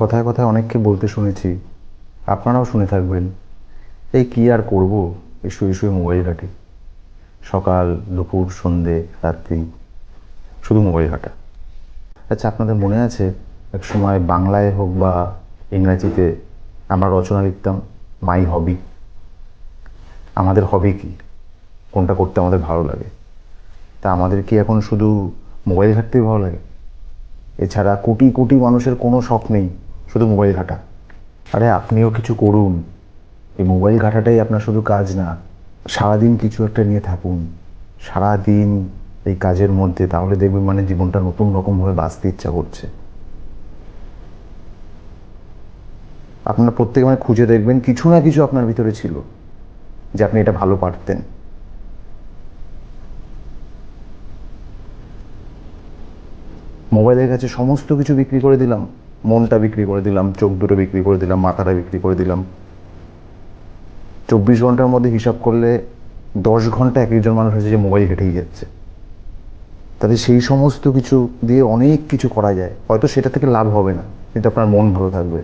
কথায় কথায় অনেককে বলতে শুনেছি। আপনারাও শুনে থাকবেন। এই কি আর করব? এই শুয়ে শুয়ে মোবাইল ঘাটি। সকাল, দুপুর, সন্ধে, রাত্রি, শুধু মোবাইল ঘাটা। আচ্ছা আপনাদের মনে আছে, এক সময় বাংলায় হোক বা ইংরাজিতে আমরা রচনা লিখতাম, মাই হবি আমাদের হবি কি? কোনটা করতে আমাদের ভালো লাগে? তা আমাদের কি এখন শুধু মোবাইল ঘাটতেই ভালো লাগে? এছাড়া কোটি কোটি মানুষের কোনো শখ নেই। শুধু মোবাইল ঘাটা। আরে আপনিও কিছু করুন। এই মোবাইল ঘাটাটাই আপনার শুধু কাজ না, সারাদিন কিছু একটা নিয়ে থাকুন। সারাদিন এই কাজের মধ্যে, তাহলে দেখবেন মানে জীবনটা নতুন রকমভাবে বাঁচতে ইচ্ছা করছে। আপনার প্রত্যেকে মানে খুঁজে দেখবেন কিছু না কিছু আপনার ভিতরে ছিল, যে আপনি এটা ভালো পারতেন। মোবাইলের কাছে সমস্ত কিছু বিক্রি করে দিলাম। মনটা বিক্রি করে দিলাম, চোখ দুটো বিক্রি করে দিলাম, মাথাটা বিক্রি করে দিলাম। চব্বিশ ঘণ্টার মধ্যে হিসাব করলে দশ ঘণ্টা এক একজন মানুষ আছে যে মোবাইল ঘেটেই যাচ্ছে। তাহলে সেই সমস্ত কিছু দিয়ে অনেক কিছু করা যায়। হয়তো সেটা থেকে লাভ হবে না, কিন্তু আপনার মন ভালো থাকবে।